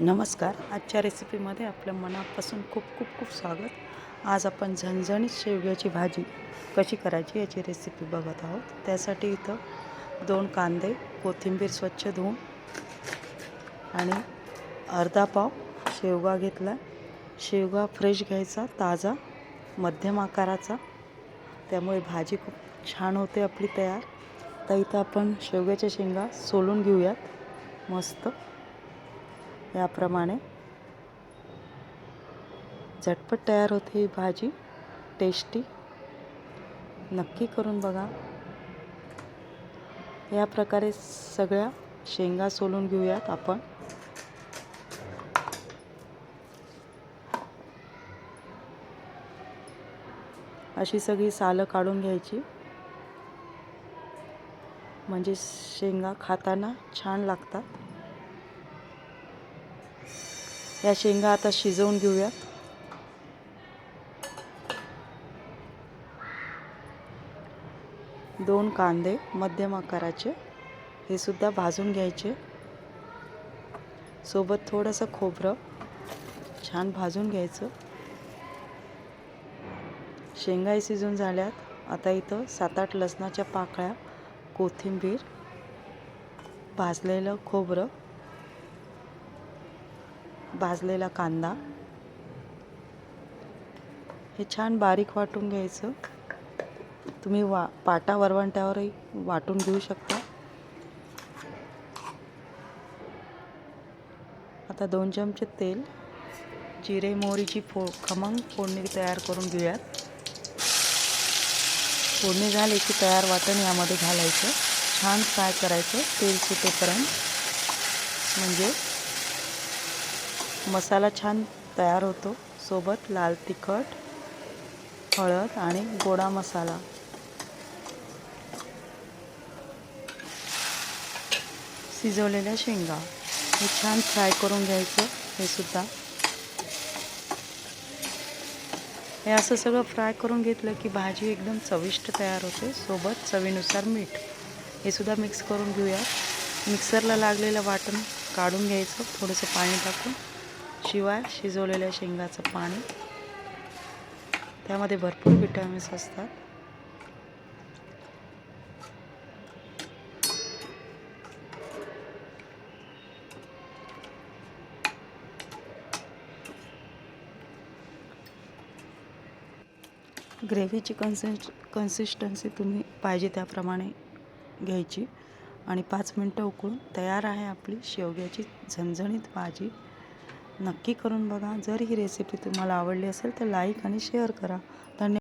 नमस्कार. आजच्या रेसिपीमध्ये आपल्या मनापासून खूप खूप खूप स्वागत. आज आपण झणझणीत शेवग्याची भाजी कशी करायची याची रेसिपी बघत आहोत. त्यासाठी इथं दोन कांदे कोथिंबीर स्वच्छ धुवून आणि अर्धा पाव शेवगा घेतला. शेवगा फ्रेश घ्यायचा ताजा मध्यम आकाराचा. त्यामुळे भाजी खूप छान होते आपली तयार. तर इथं आपण शेवग्याच्या शेंगा सोलून घेऊयात. मस्त. याप्रमाणे झटपट तयार होते ही भाजी. टेस्टी नक्की करून बघा. या प्रकारे सगळ्या शेंगा सोलून घेऊयात आपण. अशी सगळी सालं काढून घ्यायची. म्हणजे शेंगा खाताना छान लागतात. या शेंगा आता शिजवून घेऊयात. दोन कांदे मध्यम आकाराचे हे सुद्धा भाजून घ्यायचे. सोबत थोडंसं खोबरं छान भाजून घ्यायचं. शेंगाही शिजून झाल्यात. आता इथं सात आठ लसणाच्या पाकळ्या कोथिंबीर भाजलेलं खोबरं भाजलेला कांदा. हे छान बारीक वाटून घ्यायचं. तुम्ही वा पाटा वरवंट्यावरही वाटून घेऊ शकता. आता दोन चमचे तेल जिरे मोहरीची फो खमंग फोडणी तयार करून घेऊयात. फोडणी झाली की तयार वाटण यामध्ये घालायचं. छान फ्राय करायचं तेल सुटेपर्यंत. म्हणजे मसाला छान तयार होतो. सोबत लाल तिखट हळद आणि गोडा मसाला. शिजवलेल्या शेंगा. हे छान फ्राय करून घ्यायचं. हे सुद्धा. हे असं सगळं फ्राय करून घेतलं की भाजी एकदम चविष्ट तयार होते. सोबत चवीनुसार मीठ. हे सुद्धा मिक्स करून घेऊया मिक्सरला लागलेलं वाटण काढून घ्यायचं. थोडंसं पाणी टाकून. शिवाय शिजवलेल्या शेंगाचं पाणी. त्यामध्ये भरपूर विटॅमिन्स असतात. ग्रेव्हीची कन्सिस्ट कन्सिस्टन्सी तुम्ही पाहिजे त्याप्रमाणे घ्यायची. आणि पाच मिनटं उकळून तयार आहे आपली शेवग्याची झणझणीत भाजी. नक्की करून बघा. जर ही रेसिपी तुम्हाला आवडली असेल तर लाईक आणि शेअर करा.